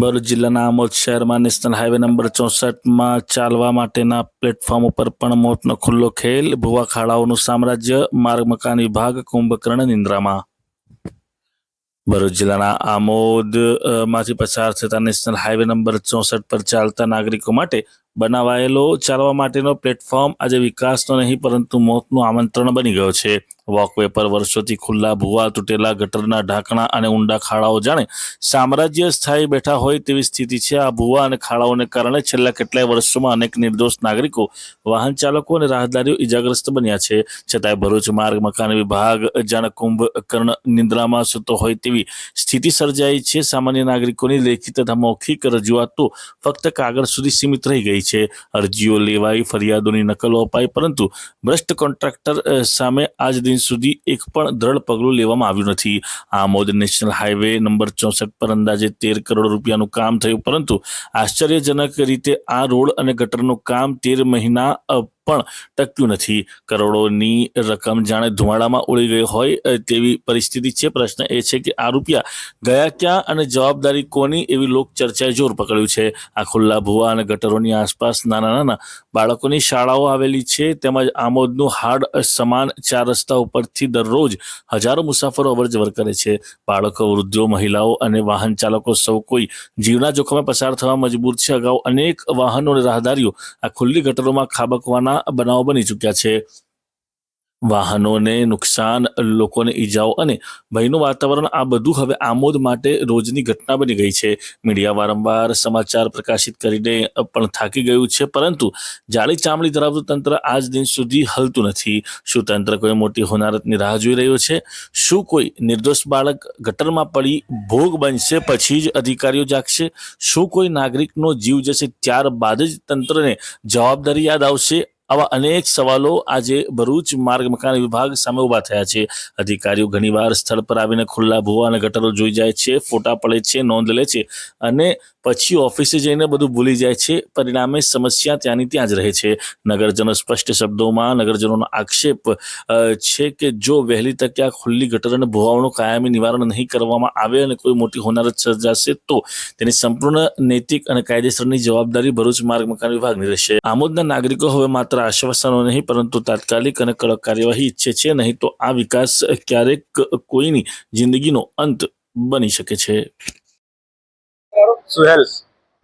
ભરૂચ જિલ્લાના આમોદ શહેરમાં national highway number ચોસઠમાં ચાલવા માટેના પ્લેટફોર્મ ઉપર પણ મોતનો ખુલ્લો ખેલ ભૂવા ખાડાઓનું સામ્રાજ્ય માર્ગ મકાન વિભાગ કુંભકર્ણ નિંદ્રામાં. ભરૂચ જિલ્લાના આમોદ અ, માંથી પસાર થતા નેશનલ હાઈવે નંબર ચોસઠ પર ચાલતા નાગરિકો માટે બનાવાયેલો, ચાલવા માટેનો પ્લેટફોર્મ આજે વિકાસનો નહીં, પરંતુ મોતનું આમંત્રણ બની ગયો છે. વોકવે પર વર્ષોથી ખુલ્લા ભૂવા તૂટેલા ગટરના ઢાંકણા અને ઊંડા ખાડાઓ જાણે સામ્રાજ્ય સ્થાયી બેઠા હોય તેવી સ્થિતિ છે. આ ભૂવા અને ખાડાઓને કારણે છેલ્લા કેટલાય વર્ષોમાં અનેક નિર્દોષ નાગરિકો, વાહન ચાલકો અને રાહદારીઓ ઇજાગ્રસ્ત બન્યા છે. છતાંય ભરૂચ માર્ગ, મકાન વિભાગ જાણે કુંભકર્ણ નિંદ્રામાં સૂતો હોય તેવી સ્થિતિ સર્જાઈ છે. સામાન્ય નાગરિકોની લેખિત તથા મૌખિક રજૂઆતો ફક્ત કાગળ સુધી સીમિત રહી ગઈ છે, અરજીઓ લેવાઈ, ફરિયાદોની નકલો અપાઈ, પરંતુ ભ્રષ્ટ કોન્ટ્રાક્ટર સામે આજ દિન સુધી એક પણ દ્રઢ પગલું લેવામાં આવ્યું નથી. આમોદ નેશનલ હાઈવે નંબર ચોસઠ પર અંદાજે તેર કરોડ રૂપિયાનું કામ થયું, પરંતુ આશ્ચર્યજનક રીતે આ રોડ અને ગટરનું કામ તેર મહિના પણ ટક્યું નથી. કરોડોની રકમ જાણે ધુમાડામાં ઉડી ગઈ હોય તેવી પરિસ્થિતિ છે. પ્રશ્ન એ છે કે આ રૂપિયા ગયા ક્યાં અને જવાબદારી કોની એવી લોક ચર્ચાએ જોર પકડ્યું છે? આ ખુલ્લા ભૂવા અને ગટરોની આસપાસ નાના નાના બાળકોની શાળાઓ આવેલી છે. તેમજ આમોદનું હાડ સમાન ચાર રસ્તા ઉપરથી દરરોજ હજારો મુસાફરો અવરજવર કરે છે. બાળકો, વૃદ્ધો, મહિલાઓ અને વાહન ચાલકો સૌ કોઈ જીવના જોખમે પસાર થવા મજબૂર છે. અગાઉ અનેક વાહનો અને રાહદારીઓ આ ખુલ્લી ગટરોમાં ખાબકવાના બનાવો બની ચૂક્યા છે. વાહનોને નુકસાન, લોકોને ઈજાઓ અને ભયનું વાતાવરણ આ બધું હવે આમોદ માટે રોજની ઘટના બની ગઈ છે. મીડિયા વારંવાર સમાચાર પ્રકાશિત કરીને પણ થાકી ગયું છે, પરંતુ જાળી ચામડી ધરાવતું તંત્ર આજ દિન સુધી હલતું નથી. શું તંત્ર કોઈ મોટી હોનારતની રાહ જોઈ રહ્યું છે? શું કોઈ નિર્દોષ બાળક ગટરમાં પડી ભોગ બનશે પછી જ અધિકારીઓ જાગશે? શું કોઈ નાગરિકનો જીવ જશે ત્યારબાદ જ તંત્રને જવાબદારી યાદ આવશે? આવા અનેક સવાલો આજે ભરૂચ માર્ગ મકાન વિભાગ સામે ઊભા થયા છે. અધિકારીઓ ઘણીવાર સ્થળ પર આવીને ખુલ્લા ભૂવા અને ગટરો જોઈ જાય છે, ફોટા પડે છે, નોંધ લે છે અને પછી ઓફિસે જઈને બધું ભૂલી જાય છે. પરિણામે સમસ્યા ત્યાંની ત્યાં જ રહે છે. નગરજનો સ્પષ્ટ શબ્દોમાં નગરજનોનો આક્ષેપ છે કે જો વહેલી તકે આ ખુલ્લી ગટર અને ભૂવાઓનું કાયમી નિવારણ નહીં કરવામાં આવે અને કોઈ મોટી હોનારત સર્જાશે તો તેની સંપૂર્ણ નૈતિક અને કાયદેસરની જવાબદારી ભરૂચ માર્ગ મકાન વિભાગની રહેશે. આમોદના નાગરિકો હવે માત્ર આશ્વાસનો નહીં, પરંતુ તાત્કાલિક અને કડક કાર્યવાહી ઈચ્છે છે. નહીં તો આ વિકાસ ક્યારેક કોઈની જિંદગીનો અંત બની શકે છે. સુહેલ.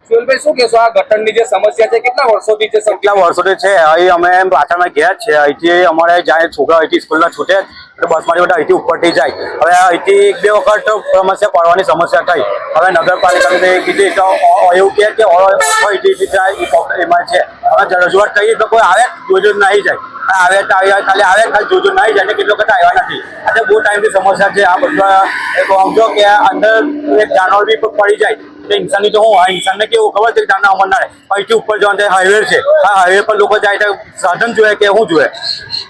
સુહેલભાઈ શું કહેશો? આ ગટરની જે સમસ્યા છે કેટલા વર્ષોથી છે કેટલા વર્ષોથી છે? અહીં અમે પાછળમાં ગયા છે. અહીંથી અમારે જાય છોકરા અહીંથી સ્કૂલના છૂટે એટલે બસમાંથી બધા અહીંથી ઉપરથી જાય. હવે અહીંથી એક બે વખત સમસ્યા પડવાની સમસ્યા થઈ. હવે નગરપાલિકાને કીધી તો એવું કહે કે અહીંથી જાય એમાં છે. હવે રજૂઆત કરીએ તો કોઈ આવે જોજો નહીં જાય. આવે તો આવ્યા ખાલી આવે ખાલી જોજો નહીં જાય કેટલો વખત આવ્યા નથી. આજે બહુ ટાઈમની સમસ્યા છે. આ બધા સમજો કે અંદર એક જાનવર બી પડી જાય. તો ઇન્સાનની તો હું આ ઇન્સાનને કેવું ખબર છે કે જાનના અમર ના રહે અહીંથી ઉપર જવાનું હાઈવે છે. આ હાઈવે પર લોકો જાય તો સાધન જોઈએ કે શું જોઈએ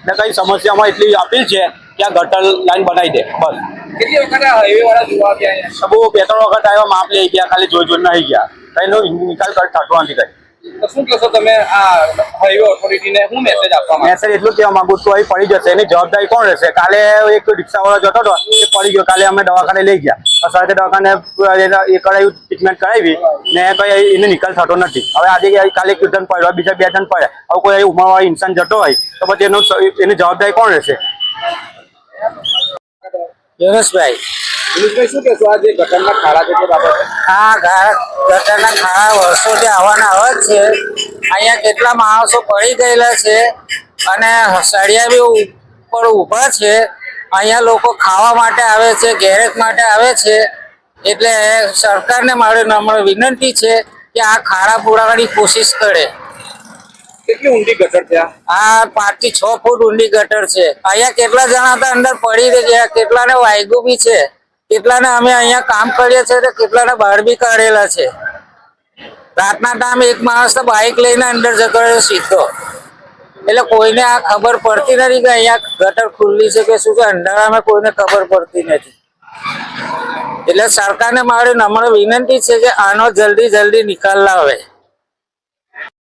ને કઈ સમસ્યામાં એટલી આપેલ છે કે આ ગટર લાઈન બનાવી દે બસ. કેટલી વખત હાઈવે વાળા જોવા ગયા બહુ બે ત્રણ વખત આવ્યા માપ લઈ ગયા ખાલી જોઈ જોઈને આવી ગયા કઈનો નિકાલ કર થતો નથી કઈ. શું કહેશો તમે આ હાઈવે ઓથોરિટીને હું મેસેજ આપવા મેસેજ એટલું કહેવા માંગુ છું અહીં પડી જશે એની જવાબદારી કોણ રહેશે? કાલે એક રિક્ષાવાળો જતો હતો એ પડી ગયો કાલે અમે દવાખાને લઈ ગયા. સાથે દવાખાને એ કરાયું ટ્રીટમેન્ટ કરાવી ને કઈ એને નિકાલ થતો નથી. હવે આજે કાલે એક જણ પડ્યો બીજા બે જણ પડ્યા. હવે કોઈ ઉંમરવાળો ઇન્સાન જતો હોય તો પછી એનું એની જવાબદારી કોણ રહેશે? યુનુસભાઈ દિનેશભાઈ શું કહેશો? આ જે ગટરના ખાડા છે તે બાબતે આ ગટરના ખાડા વર્ષોથી આવવાના આવે જ છે. અહીંયા કેટલા માણસો પડી ગયેલા છે અને સળિયા બી ઉપર ઊભા છે. અહીંયા લોકો ખાવા માટે આવે છે ગેરેજ માટે આવે છે. એટલે સરકારને મારે નમ્ર વિનંતી છે કે આ ખાડા પુરાવાની કોશિશ કરે. કેટલી ઊંડી ગટર છે આ? આ પાંચથી છ ફૂટ ઊંડી ગટર છે. અહીંયા કેટલા જણા હતા? અંદર પડી ગયા કેટલાને વાયગું બી છે. કેટલાને અમે અહીંયા કામ કરીએ છીએ તો કેટલાને બહાર બી કાઢેલા છે. રાતના ટાઈમ એક માણસ તો બાઇક લઈને અંદર જતો રહ્યો સીધો. એટલે કોઈને આ ખબર પડતી નથી કે અહીંયા ગટર ખુલ્લી છે કે શું છે, અંધારામાં કોઈને ખબર પડતી નથી. એટલે સરકારને મારી નમ્ર વિનંતી છે કે આનો જલ્દી જલ્દી નિકાલ લાવે.